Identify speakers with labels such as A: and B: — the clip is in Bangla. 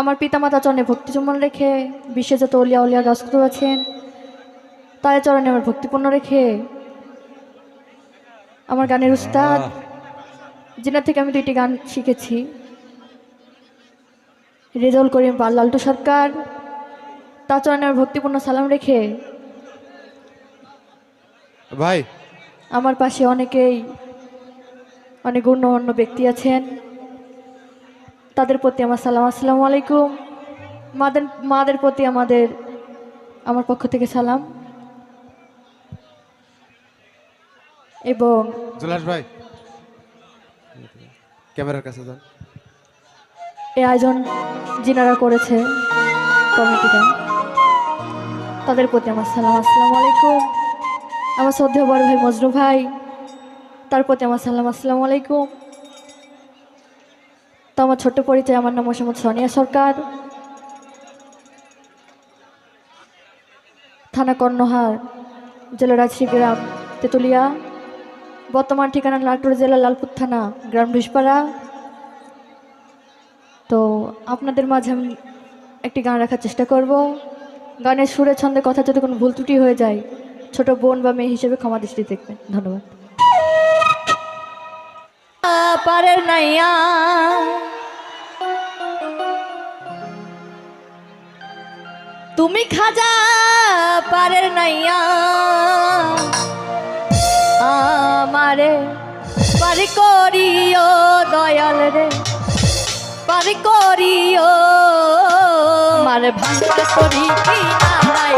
A: আমার পিতামাতা চরণে ভক্তি চুম্বন রেখে বিশ্বে যত অলিয়া অলিয়া গাছগুলো আছেন তাদের চরণে আমার ভক্তিপূর্ণ রেখে আমার গানের উস্তাদ যেনার থেকে আমি দুইটি গান শিখেছি। রেজাউল করিম পাল লালটু সরকার তার চরণে আমার ভক্তিপূর্ণ সালাম রেখে
B: ভাই।
A: আমার পাশে অনেকেই অনেক গণ্যমান্য ব্যক্তি আছেন। তাদের প্রতি আমার সালাম। আসসালামু আলাইকুম। মাদের মাদের প্রতি আমাদের আমার পক্ষ থেকে সালাম। এবং
B: জুলাস ভাই ক্যামেরার কাছে যান।
A: এই আয়োজন যিনারা করেছে কমিটিটা তাদের প্রতি আমার সালাম। আসসালামু আলাইকুম। আমার শ্রদ্ধেয় বড় ভাই মজনু ভাই তার প্রতি আমার সালাম। আসসালামু আলাইকুম। তো আমার ছোট্ট পরিচয়, আমার নাম মোসাম্মদ সোনিয়া সরকার। থানা কর্ণহার, জেলা রাজশাহী গ্রাম তেতুলিয়া। বর্তমান ঠিকানা নাটোর জেলা লালপুর থানা, গ্রাম ঢুসপাড়া। তো আপনাদের মাঝে আমি একটি গান রাখার চেষ্টা করব। গানের সুরে ছন্দে কথা যদি কোনো ভুল ত্রুটি হয়ে যায়, ছোট বোন বা মেয়ে হিসেবে ক্ষমা দৃষ্টি দেখবেন। ধন্যবাদ। পারের নাইয়া তুমি খাজা পারের নাইয়া। আমারে পারি করিও দয়াল রে, পারি করিও। মার ভাঙা করি কি নারাই